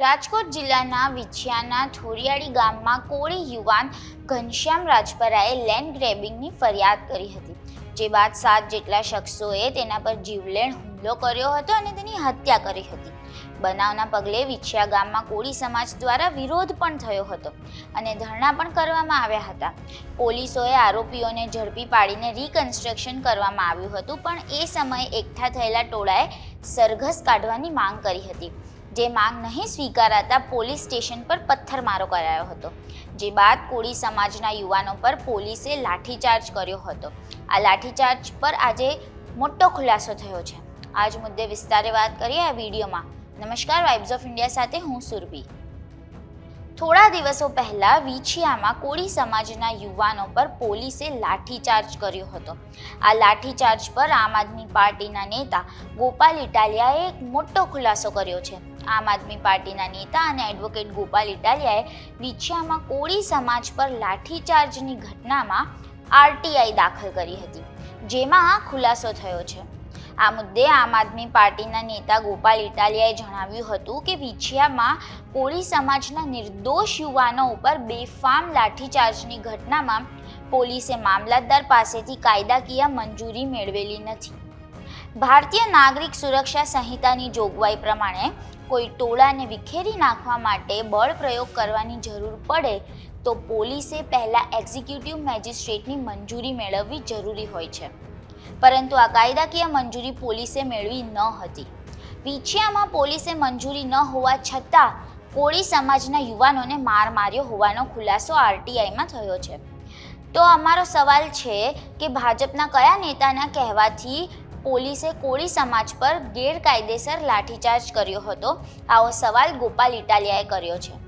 રાજકોટ જિલ્લાના વિછિયાના થોરિયાળી ગામમાં કોળી યુવાન ઘનશ્યામ રાજપરાએ લેન્ડ ગ્રેબિંગની ફરિયાદ કરી હતી. જે બાદ સાત જેટલા શખ્સોએ તેના પર જીવલેણ હુમલો કર્યો હતો અને તેની હત્યા કરી હતી. બનાવના પગલે વિછિયા ગામમાં કોળી સમાજ દ્વારા વિરોધ પણ થયો હતો અને ધરણા પણ કરવામાં આવ્યા હતા. પોલીસોએ આરોપીઓને ઝડપી પાડીને રિકન્સ્ટ્રક્શન કરવામાં આવ્યું હતું, પણ એ સમયે એકઠા થયેલા ટોળાએ સરઘસ કાઢવાની માંગ કરી હતી. જે માંગ નહીં સ્વીકારાતા પોલીસ સ્ટેશન પર પથ્થરમારો કરાયો હતો, જે બાદ કોળી સમાજના યુવાનો પર પોલીસે લાઠીચાર્જ કર્યો હતો. આ લાઠીચાર્જ પર આજે મોટો ખુલાસો થયો છે. આજ મુદ્દે વિસ્તારે વાત કરીએ આ વિડીયોમાં. નમસ્કાર વાઇબ્સ ઓફ ઇન્ડિયા સાથે હું સુરભી. થોડા દિવસો પહેલા વિછિયામાં કોળી સમાજના યુવાનો પર પોલીસે લાઠીચાર્જ કર્યો હતો. આ લાઠીચાર્જ પર આમ આદમી પાર્ટીના નેતા ગોપાલ ઇટાલિયાએ એક મોટો ખુલાસો કર્યો છે. આમ આદમી પાર્ટીના નેતા અને એડવોકેટ ગોપાલ ઇટાલિયાએ વિછિયામાં કોળી સમાજ પર લાઠીચાર્જની ઘટનામાં આરટીઆઈ દાખલ કરી હતી, જેમાં આ ખુલાસો થયો છે. આ મુદ્દે આમ આદમી પાર્ટીના નેતા ગોપાલ ઇટાલિયાએ જણાવ્યું હતું કે વિછિયામાં કોળી સમાજના નિર્દોષ યુવાનો ઉપર બેફામ લાઠીચાર્જની ઘટનામાં પોલીસે મામલતદાર પાસેથી કાયદાકીય મંજૂરી મેળવેલી નથી. ભારતીય નાગરિક સુરક્ષા સંહિતાની જોગવાઈ પ્રમાણે કોઈ ટોળાને વિખેરી નાખવા માટે બળ પ્રયોગ કરવાની જરૂર પડે તો પોલીસે પહેલાં એક્ઝિક્યુટિવ મેજિસ્ટ્રેટની મંજૂરી મેળવવી જરૂરી હોય છે. પરંતુ આ કાયદાકીય મંજૂરી પોલીસે મેળવી ન હતી. વિછિયામાં પોલીસે મંજૂરી ન હોવા છતાં કોળી સમાજના યુવાનોને માર માર્યો હોવાનો ખુલાસો આરટીઆઈમાં થયો છે. તો અમારો સવાલ છે કે ભાજપના કયા નેતાના કહેવાથી પોલીસે કોળી સમાજ પર ગેરકાયદેસર લાઠીચાર્જ કર્યો હતો? આવો સવાલ ગોપાલ ઇટાલિયાએ કર્યો છે.